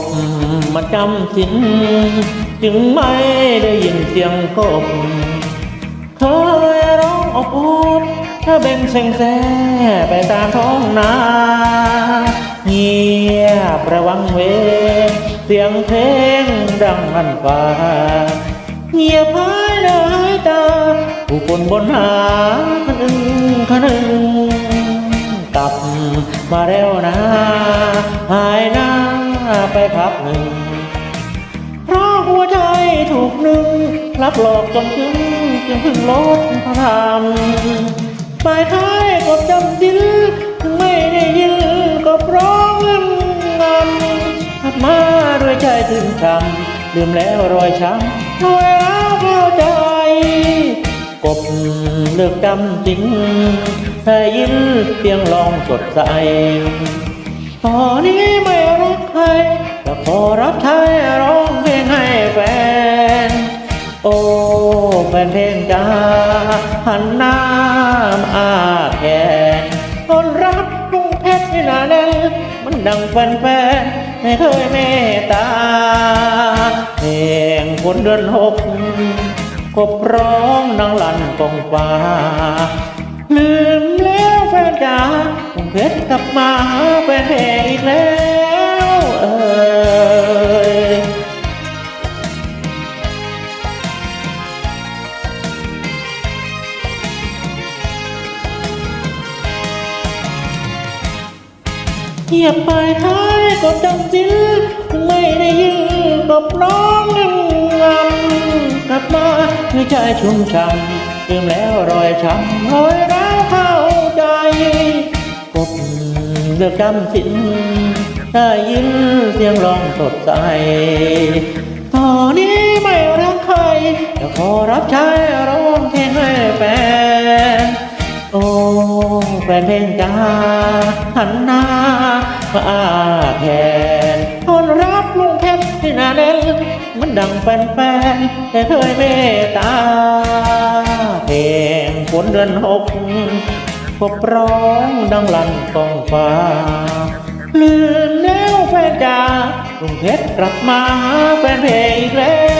บมาจำสินจึงไม่ได้ยินเสียงกบเคยร้องอบอดถ้าเบ่งเซ็งแซ่ไปตามท้องนาเงียบระวังเว เสียงเพลงดังหันฟ้าเงียบหายหายตา ผู้คนบนหาคันอึงคันอึงกลับมาแล้วนะ หายหน้า ไปพักหนึ่งเพราะหัวใจถูกหนึ่งรับหลอกจนถึงจึงพึ่งลดพระธรรมปลายท้ายกดจำสิ้นไม่ได้ยินก็เพราะเงินงำขับมาด้วยใจถึงช้ำลืมแล้วรอยช้ำรอยร้าวเข้าใจ กบเลิกจำจริงได้ยินเสียงร้องสดใสตอนนี้ไม่ รักใครแต่ขอรับใช้ร้องเพลงให้แฟน โอ้แฟนเพลงจ้าหันหน้าอาแขนคนรับลุงเพชรไม่นาแน่นมันดังแฟนแฟนไม่เคยเมตตาเพลงคนเดือนหกกบร้องดังลันกองฟ้าลืมแล้วแฟนจ๋าคงเพชรกลับมาหาแฟนเพลงอีกแล้ว เงียบไปท้ายก็จำสิ้นไม่ได้ยินกบน้องนึงงำกลับมาให้ใจชุ่มช่ำลืมแล้วรอยช้ำรอยร้าวเข้าใจกบเลือกจำสินได้ยินเสียงร้องสดใสตอนนี้ไม่รักใครจะขอรับใช้เพล ฟนเพลงจ้าหันหน้ามาอาแขนทนรับลุงเพชรที่หนาแน่นมันดังแฟนๆแต่เคยเมตตาเพลงฝนเดือนหกพบร้องดังลั่นกองฟ้าลืมแล้วแฟนจ๋าลุงเพชรกลับมาหาแฟนเพลงอีกแล้ว